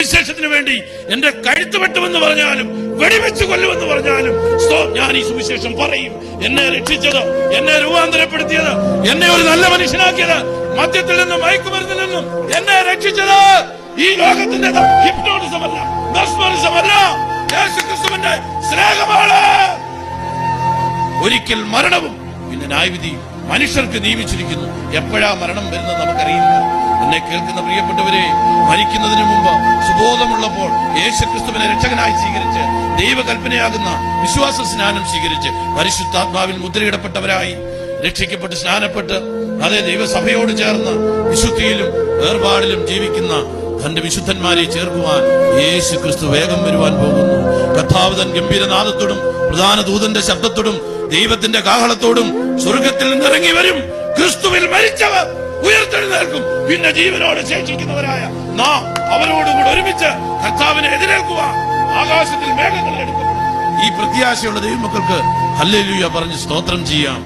വിശേഷത്തിന് വേണ്ടി എന്റെ കഴുത്ത് വെട്ടുമെന്ന് പറഞ്ഞാലും വെടിവെച്ച് കൊല്ലുമെന്ന് പറഞ്ഞാലും ഞാൻ ഈ സുവിശേഷം പറയും. എന്നെ രക്ഷിച്ചത് എന്നെ രൂപാന്തരപ്പെടുത്തിയത് എന്നെ ഒരു നല്ല മനുഷ്യനാക്കിയത് മദ്യത്തിൽ നിന്നും മയക്കുമരുന്നിൽ നിന്നും എന്നെ രക്ഷിച്ചത്. ഈ ലോകത്തിന്റെ സ്നേഹമാണ്. ഒരിക്കൽ മരണവും പിന്നെ ന്യായവിധിയും മനുഷ്യർക്ക് നിയമിച്ചിരിക്കുന്നു. എപ്പോഴാ മരണം വരുന്നത് നമുക്കറിയില്ല. എന്നെ കേൾക്കുന്ന പ്രിയപ്പെട്ടവരെ മരിക്കുന്നതിന് മുമ്പ് സുബോധമുള്ളപ്പോൾ യേശുക്രിസ്തുവിനെ രക്ഷകനായി സ്വീകരിച്ച് ദൈവകൽപ്പനയാകുന്ന വിശ്വാസ സ്നാനം സ്വീകരിച്ച് പരിശുദ്ധാത്മാവിൽ മുദ്രയിടപ്പെട്ടവരായി രക്ഷിക്കപ്പെട്ട് സ്നാനപ്പെട്ട് അതേ ദൈവസഭയോട് ചേർന്ന് വിശുദ്ധിയിലും വേർപാടിലും ജീവിക്കുന്ന തന്റെ വിശുദ്ധന്മാരെ ചേർക്കുവാൻ യേശു ക്രിസ്തു വേഗം വരുവാൻ പോകുന്നു. കഥാവതൻ ഗംഭീരനാഥത്തോടും പ്രധാന ദൂതന്റെ ശബ്ദത്തോടും ദൈവത്തിന്റെ കാഹളത്തോടും സ്വർഗത്തിൽ നിന്നിറങ്ങി വരും. ക്രിസ്തുവിൽ മരിച്ചവർ ഉയർത്തെഴുന്നേൽക്കും. പിന്നെ ജീവനോട് ശേഷിക്കുന്നവരായ നാം അവരോടുകൂടെ ഒരുമിച്ച് കർത്താവിനെ എതിരേൽക്കുക ആകാശത്തിൽ മേഘങ്ങൾ എടുക്കും. ഈ പ്രത്യാശയുള്ള ദൈവമക്കൾക്ക് ഹല്ലേലൂയ പറഞ്ഞ് സ്തോത്രം ചെയ്യാം.